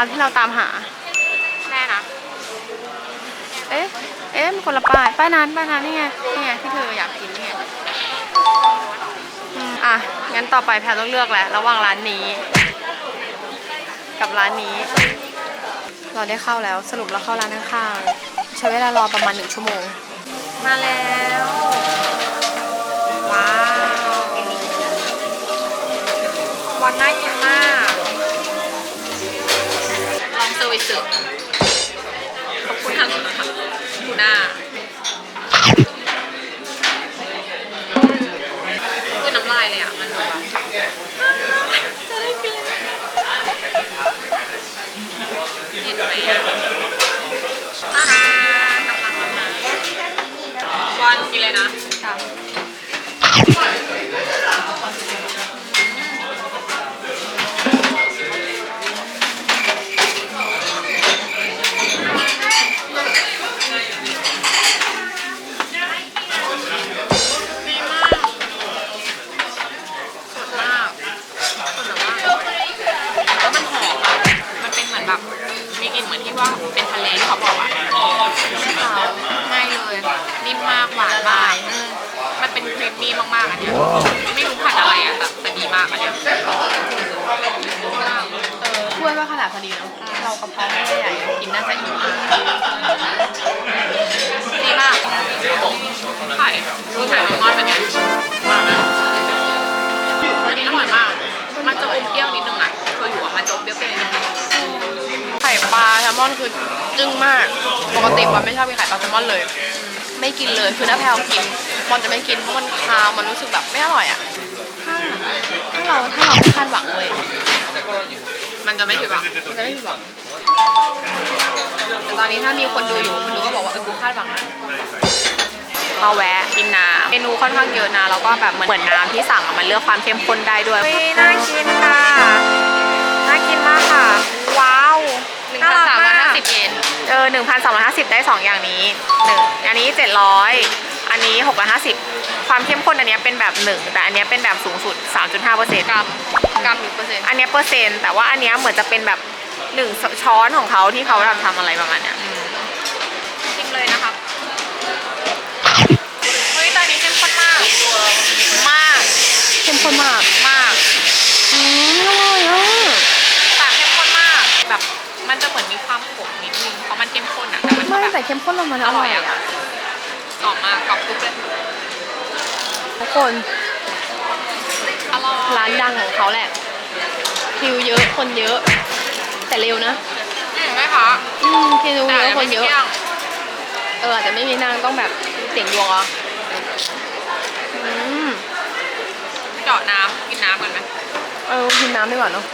ก็แล้วร้านที่เราตามหา แน่นะ เอ๊ะ เอ๊ะมันคนละป้าย ป้ายนั้นป้ายนั้นนี่ไง นี่ไงที่เธออยากกินนี่ไงอืมอะ งั้นต่อไปแพรต้องเลือกแหละระหว่างร้านนี้ กับร้านนี้ เราได้เข้าแล้ว สรุปเราเข้าร้านข้างๆ ใช้เวลารอประมาณหนึ่งชั่วโมง มาแล้ว ว้าววันน่ากิน วันกินเลยนะ มันเป็นครีมมี่มากๆอันเนี้ยไม่รู้พันธุ์อะไรอะแต่แต่ดีมากอันเนี้ยเออถ้วยก็ขนาดพอดีเนาะเรากระเพาะไม่ได้ใหญ่กินน่าจะอิ่มดีมากไข่ดูไข่มันงอนเป็นไงอันนี้อร่อยมาก มันจะอมเปรี้ยวนิดนึงอะเคยอยู่อะมันจะอมเปรี้ยวๆนิดนึงไข่ปลาแซลมอนคือจึ้งมาก ปกติมันไม่ชอบกินไข่ปลาแซลมอนเลย ไม่กินเลยคือถ้าแพลวกินมอนจะไม่กินเพราะมันคาวมันรู้สึกแบบไม่อร่อยอะถ้าถ้าเราถ้าเราไม่คาดหวังเลยมันจะไม่ผิดหวังมันจะไม่ผิดหวังแต่ตอนนี้ถ้ามีคนดูอยู่คนดูก็บอกว่าเออกูคาดหวังนะมาแวะกินน้ำเมนูค่อนข้างเยอะนะแล้วก็แบบเหมือนเหมือนน้ำที่สั่งอะมันเลือกความเข้มข้นได้ด้วยน่ากินค่ะน่ากินมาก 1,250 ได้ 2 อย่างนี้ 1 อันนี้ 700 อันนี้ 650 ความเข้มข้นอันนี้เป็นแบบ 1 แต่อันนี้เป็นแบบสูงสุด 3.5%กรัมกรัมหรือเปอร์เซ็นต์อันนี้เปอร์เซ็นต์แต่ว่าอันนี้เหมือนจะเป็นแบบ 1 ช้อนของเขาที่เขาทำทำอะไรประมาณเนี้ยชิมเลยนะคะเฮ้ยตอนนี้เข้มข้นมากมากเข้มข้นมาก เข้มข้นลงมันอร่อยอะกรอบมากกรอบทุกเลยทุกคนอร่อยร้านดังของเขาแหละคิวเยอะคนเยอะ แต่เร็วนะอืมไหมคะอืมคิวเยแต่อะคนเยอะไม่ที่งเอออาจจะไม่มีนางต้องแบบเสียงดวงอะอืมเจาะน้ำกินน้ำกันไหมเออกินน้ำดีกว่าเนาะ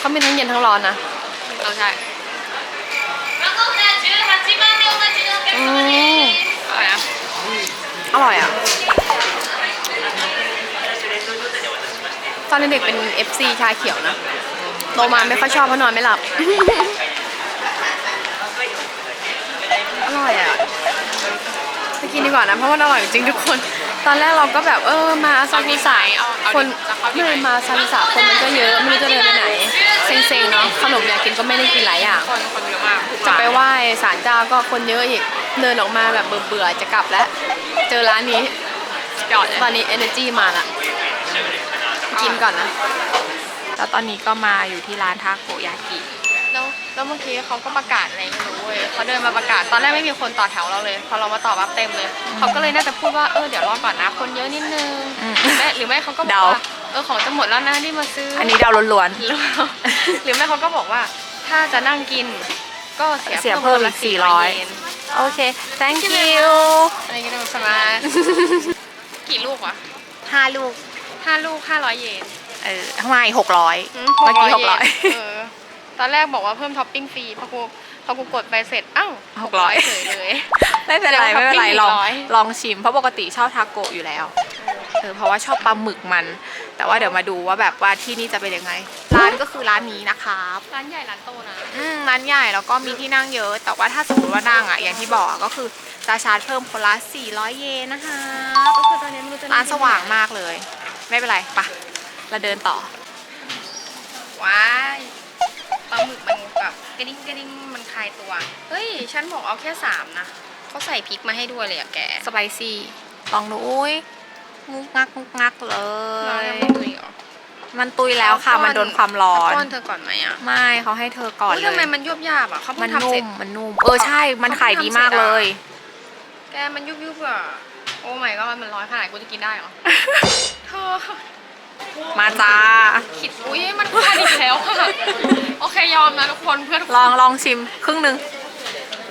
เขามีทั้งเย็นทั้งร้อนนะเราใช่อืมอะไรนะอร่อยอะ ตอนเด็กๆเป็น FC ชาเขียวนะโตมาไม่ค่อยชอบเพราะนอนไม่หลับ อร่อยอะไปกินดีกว่านะ เพราะว่าอร่อยจริงๆทุกคน ตอนแรกเราก็แบบเออมาซากุสะเอาเอาคนจะเข้าที่ไหนไม่มาซากุสะคนมันก็เยอะไม่รู้จะเดินไปไหน เซ็งๆเนาะขนมอยากกินก็ไม่ได้กินหลายอย่างคนคนเยอะมากจะไปไหว้ศาลเจ้าก็คนเยอะอีกเดินออกมาแบบเบื่อๆจะกลับแล้ว เจอร้านนี้จอดเลยตอนนี้ energy มาละกินก่อนนะแล้วตอนนี้ก็มาอยู่ที่ร้านทาโกยากิแล้วแล้วเมื่อกี้เขาก็ประกาศอะไรไม่รู้เว้ยเขาเดินมาประกาศตอนแรกไม่มีคนต่อแถวเราเลย พอเรามาต่อรับเต็มเลยเขาก็เลยน่าจะพูดว่าเออเดี๋ยวรอก่อนนะคนเยอะนิดนึงอืมหรือไม่หรือไม่เขาก็บอกเดาว่า เออของจะหมดแล้วนะที่มาซื้ออัอันนี้เดาล้วน หรือหรือไม่เขาก็บอกว่า ถ้าจะนั่งกิน ก็เสียเสียเพิ่มคนละอีก400เยนๆ โอเค thank you อะไรกันสมากี่ลูกวะห้าลูก ห้าลูกห้าร้อยเยนเออทำไมหกร้อยอืเมื่อกี้หก600ร้อย เออตอนแรกบอกว่าเพิ่มท็อปปิ้งฟรีพอกูพอกูกดไปเสร็จอ้าวหกร้อยเฉยเลย ไม่เป็นไรแสดงว่าไม่เป็นไรท็อปปิ้งลองร้อยลองชิม เพราะปกติชอบทาโกะอยู่แล้ว เออเพราะว่าชอบปลาหมึกมัน แต่ว่าเดี๋ยวมาดูว่าแบบว่าที่นี่จะเป็นยังไง ร้านก็คือร้านนี้นะครับ ร้านใหญ่ร้านโตนะ อืมร้านใหญ่แล้วก็มีที่นั่งเยอะ แต่ว่าถ้าสมมติว่านั่งอะอย่างที่บอกอะก็คือจะชาร์จเพิ่มคนละ 400 เยนนะคะ ก็คือตอนนี้ไม่รู้จะร้านสว่างมากเลย ไม่เป็นไรปะเราเดินต่อ ว้ายปลาหมึกมันแบบกระดิ่งกระดิ่งมันคลายตัว เฮ้ย ฉันบอกเอาแค่สามนะเขาใส่พริกมาให้ด้วยเลยอะแก สไปซี่ ลองดูอุ้ย งุกงักงุกงักเลเราย ยังไม่ตุยเหรอมันตุยแล้วค่ะ มันโดนความร้อน เาป้อนเธอก่อนไหมอะไม่เขาให้เธอก่อนเฮ้ยเลทำไมย มันยุบยาบอะเขาเพิ่มังนทำเสนุ่ร็จม มันนุ่ม เออใช่ มันขายดีมากเลย แกมันยุบยุบอะโอ้ my god มันร้อนขนาดกูจะกินได้เหรอ เธอมาจ้าคิด อุ้ยมันพลาดอีกแล้วค่ะ โอเคยอมนะทุกคนเพื่อน ลองลองชิมครึ่งหนึ่ง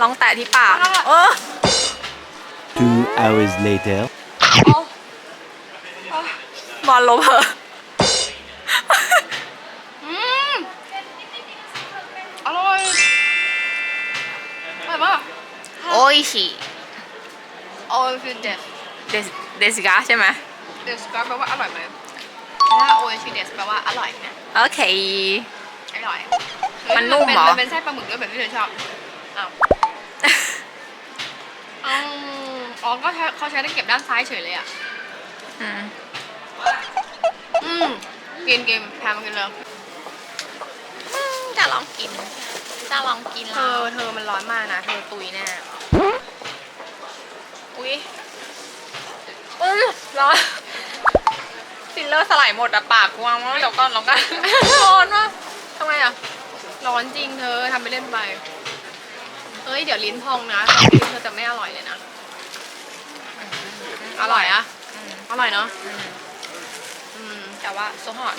ลองแตะที่ปาก เอาละเออ Two hours later. บอลลบเหอะอืมอร่อยอร่อยมากโอ้ยชิโอ้ยคือเด็ดเดสเดซิกาใช่ไหมเดสก็แปลว่าอร่อยไหมถ้าโอเอชิเดสแปลว่าอร่อยนะโอเค อร่อย มันนุ่มเหรอ มันเป็นไส้ปลาหมึกด้วยแบบที่เธอชอบอ้าวอ้าวอ๋อก็ใช้เขาใช้ตะเก็บด้านซ้ายเฉยเลยอะ อืม อืมกินกินแพมกินเลยจะลองกิน จะลองกินเธอเธอมันร้อนมากนะเธอตุยแน่อุ้ยเอ้ยร้อนฟิลเลอร์สลายหมดอะปากกูวางว่าเดี๋ยวก่อนลองกันร้อนมากทำไมอะร้อนจริงเธอทำไปเล่นไปเฮ้ยเดี๋ยวลิ้นพองนะลิ้นเธอจะไม่อร่อยเลยนะ อร่อยอะอืมอร่อยเนาะ อืมอืม แต่ว่าโซฮอต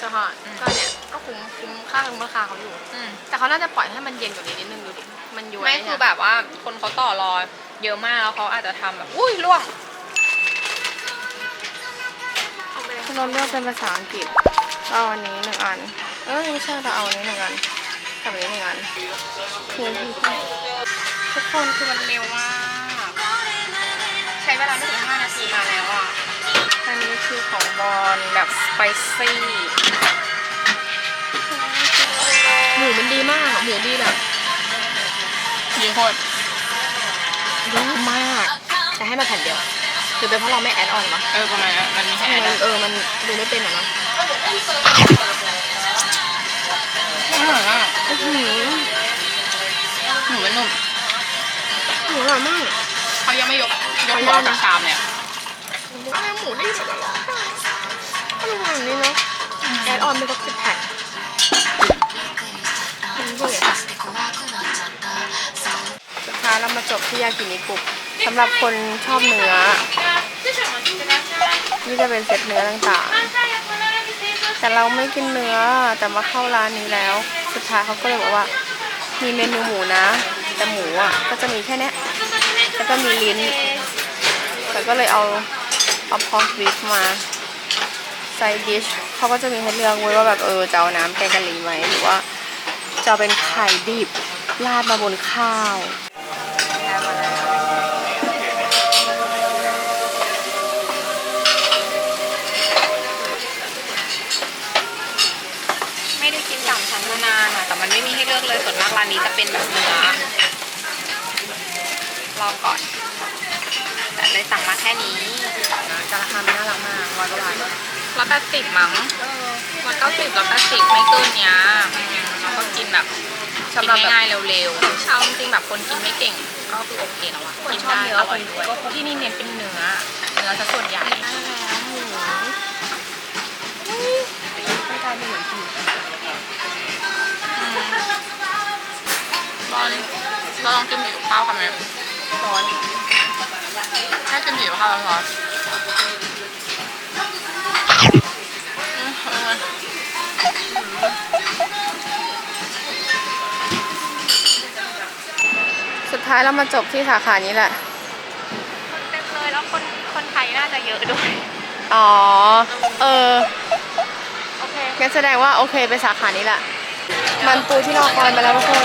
สหอดอืม ก็เนี่ยก็คุ้มคุ้มค่าคุ้มราคาเขาอยู่ อืม แต่เขาน่าจะปล่อยให้มันเย็นกว่านี้นิดนึงดูดิมันย้วยไม่เนี่ยคือแบบว่าคนเขาต่อรอเยอะมากแล้วเขาอาจจะทำแบบ อุ้ยล่วงเราเลือกเป็นภาษาอังกฤษก็เอาอันนี้หนึ่งอัน เอ้ยไม่ใช่เราเอาอันนี้หนึ่งอันกับอันนี้หนึ่งอันทุกคนคือมันเร็วมาก ใช้เวลาไม่ถึง5นาทีมาแล้วอะอันนี้ คือของบอลแบบสไปซี่หมูมันดีมากอะหมูดีแบบดีโคตรดีมากแต่ให้มาแผ่นเดียวหรือเป็นเพราะเราไม่แอดออนวะเออประมาณนั้นมันมีแค่มันนั้นเออมันดูไม่เป็นเหรอเนาะอื้อหืออื้อหือหมูมันนุ่มหมูอร่อยมากเขายังไม่ยกยกหัวจากชามเลยอะ อะไรหมูได้สุดอร่อก็ดูแบบนี้เนาะแอดออนไปก็สิบแผ่นนนี้เลยค่ะสุดท้ายเรามาจบที่ยากินิกุสำหรับคนชอบเนื้อ นี่จะเป็นเซตเนื้อต่างๆ แต่เราไม่กินเนื้อแต่มาเข้าร้านนี้แล้ว สุดท้ายเขาก็เลยบอกว่า มีเมนูหมูนะ แต่หมูอะก็จะมีแค่เนี้ยแล้วก็มีลิ้นแต่ก็เลยเอา เอาพอกบีฟมาไซดิชเขาก็จะมีให้เลือกไว้ว่าแบบเออจะเอาน้ำแกงกะหรี่ไหมหรือว่าจะเอาเป็นไข่ดิบราดมาบนข้าวไม่ได้กินสามชั้นมานานอะแต่มันไม่มีให้เลือกเลยส่วนมากร้านนี้จะเป็นแบบเนื้อรองก่อน สั่งมาแค่นี้จะราคามันน่ารักมากร้อยกว่าบาทร้อยแปดสิบมั้งร้อยเก้าสิบร้อยแปดสิบไม่เกินเนี้ยอืมแล้วก็กินแบบกินง่ายๆเร็วๆเอาจริงๆแบบคนกินไม่เก่ง ก็คือโอเคแล้วอะกินได้อร่อยด้วยที่นี่เน้นเป็นเนื้อเนื้อซะส่วนใหญ่ได้แล้วหมูไม่กลายเป็นเหมือนผีบอลเราลองกินหมี่กับข้าวกันไหม ร้อนแค่กินหมี่กับข้าวแล้วร้อนอืมอร่อยสุดท้ายเรามาจบที่สาขานี้แหละเต็มเลยแล้วคนคนไทยน่าจะเยอะด้วย อ๋อ เออโอเคงั้นแสดงว่าโอเคไปสาขานี้แหละ มันปูที่เราคอยมาแล้วทุกคน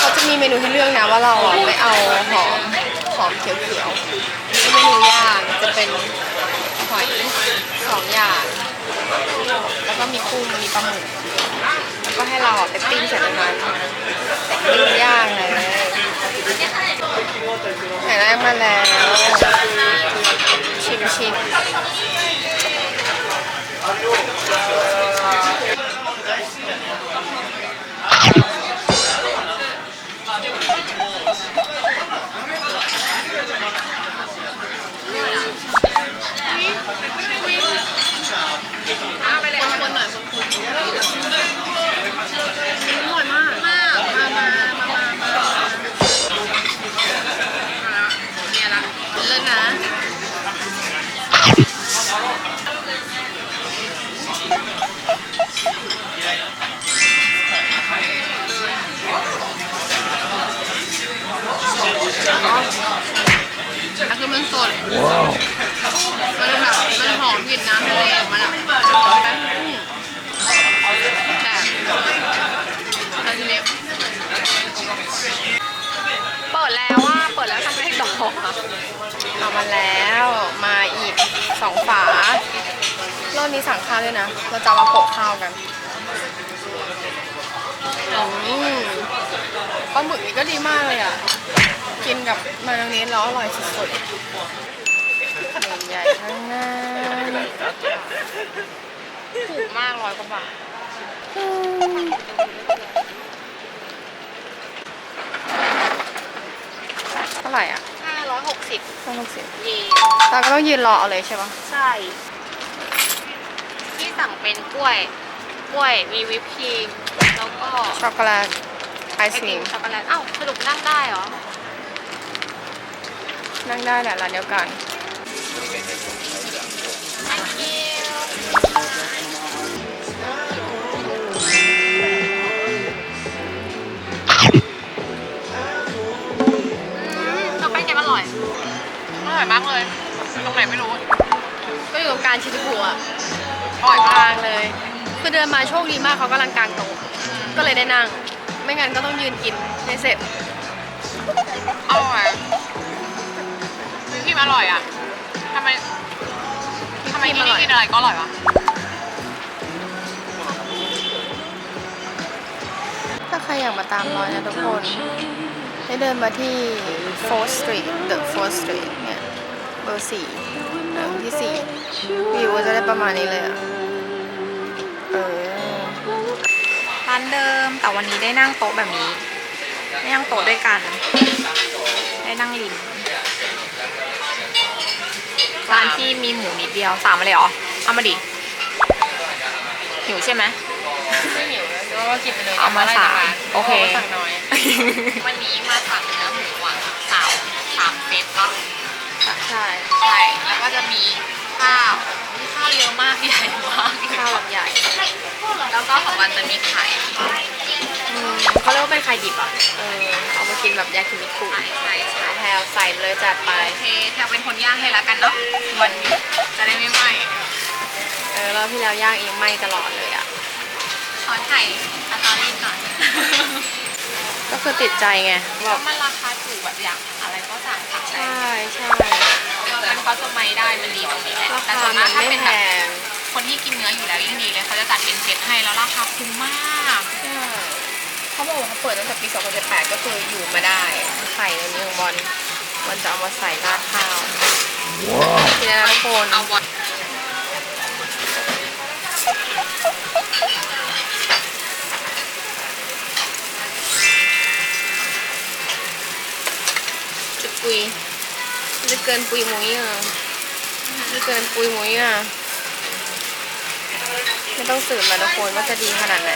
เขาจะมีเมนูให้เลือกนะว่าเราอะไม่เอาหอมหอมเขียวๆนี่เมนูย่างจะเป็นหอยสองอย่างแล้วก็มีกุ้งมีปลาหมึกแล้วก็ให้เราอะไปปิ้งใส่ในนั้นแต่ปิ้งย่างเลยไหนได้มาแล้วชิมชิม คือมันสด มันแบบมันหอมกลิ่นน้ำทะเลของมันอะแต่แต่ทีนี้เปิดแล้วว่าเปิดแล้วทำไม่ให้ดอกอะเอามาแล้วมาอีกสองฝารอบนี้สั่งข้าวด้วยนะ เราจะเอามาโปะข้าวกันอืมปลาหมึกนี่ก็ดีมากเลยอะ กินกับมายองเนสแล้วอร่อยสุดๆขนมใหญ่ข้างหน้าถูกมากร้อยกว่าบาทอืมเท่าไหร่อะห้าร้อยหกสิบต้องหกสิบเยนตาก็ต้องยืนรอเอาเลยใช่ปะใช่ ที่สั่งเป็นกล้วย กล้วยมีวิปครีม แล้วก็ช็อกโกแลตไอไอศศคกรีรีมมช็อกโกแลตอ้าวสรุปนั่งได้เหรอ นั่งได้แหละร้านเดียวกัน thank you เราแป้งแกงอร่อย อร่อยมากเลย ตรงไหนไม่รู้ ก็อยู่ตรงกลารชิซุกุอะอร่อยกมากลางเลย คือเดินมาโชคดีมากเขากำลังกลางโต๊ะก็เลยได้นั่ง ไม่งั้นก็ต้องยืนกินให้เสร็จ อร่อยอะทำไมทำไมที่นี่กินอะไรก็อร่อยวะถ้าใครอยากมาตามรอยนะทุกคนให้เดินมาที่ 4th Street The 4th Street เนี่ยเบอร์สี่เดินที่สี่วิวก็จะได้ประมาณนี้เลยอะเออร้านเดิมแต่วันนี้ได้นั่งโต๊ะแบบนี้ได้นั่งโต๊ะด้วยกัน ได้นั่งริม ร้านที่มีหมูนิดเดียวสามมาเลยเหรอ เอามาดิ หิวใช่ไหม ไม่หิวนะก็ว่ากินไปเลยเอามาสามโอเคาสั่งน้อย วันนี้มาสั่งเนื้อหมูอะสามสามเซตปะใช่ ใช่ แล้วก็จะมีข้าวมี ข้าวเยอะมากใหญ่มากข้าวแบบใหญ่ แล้วก็ของวันจะมีไข่อืมเขาเรียกว่าเป็นไข่ดิบอะ เออ เอามากินแบบยากินิคุใช่ใช่ใช่แพลวใส่ไปเลยจัดไป โอเคแถวเป็นคนย่างให้แล้วกันเนาะวันนี้จะได้ไม่ไหม้เออรอบที่แล้วย่างเองไหม้ตลอดเลยอะขอถ่ายสตอรี่หน่อยก็คือติดใจไงแบแล้วบมันราคาถูกแบบอยากอะไรก็สั่งสั่งได้ใช่ใช่ มันเขาจะไม่ได้มันดีตรงนี้แหละราแต่คาส่วนมัมากนถ้าไม่เป็นแพแบบงคนที่กินเนื้ออยู่แล้วยิ่งดีเลยเขาจะจัดเป็นเซตให้แล้วราคาคุ้มมากใช่เขาบอกว่าเขาเปิดตั้งแต่ปี 2018 ก็คืออยู่มาได้ ไข่ในนี้ของบอลมันจะเอามาใส่ราดข้าวทีนี้นะทุกคนเอาวัดจะปุยมันจะเกินปุยมุ้ยอะมันจะเกินปุยมุ้ยอะไม่ต้องสืบมาทุกคนว่าจะดีขนาดไหน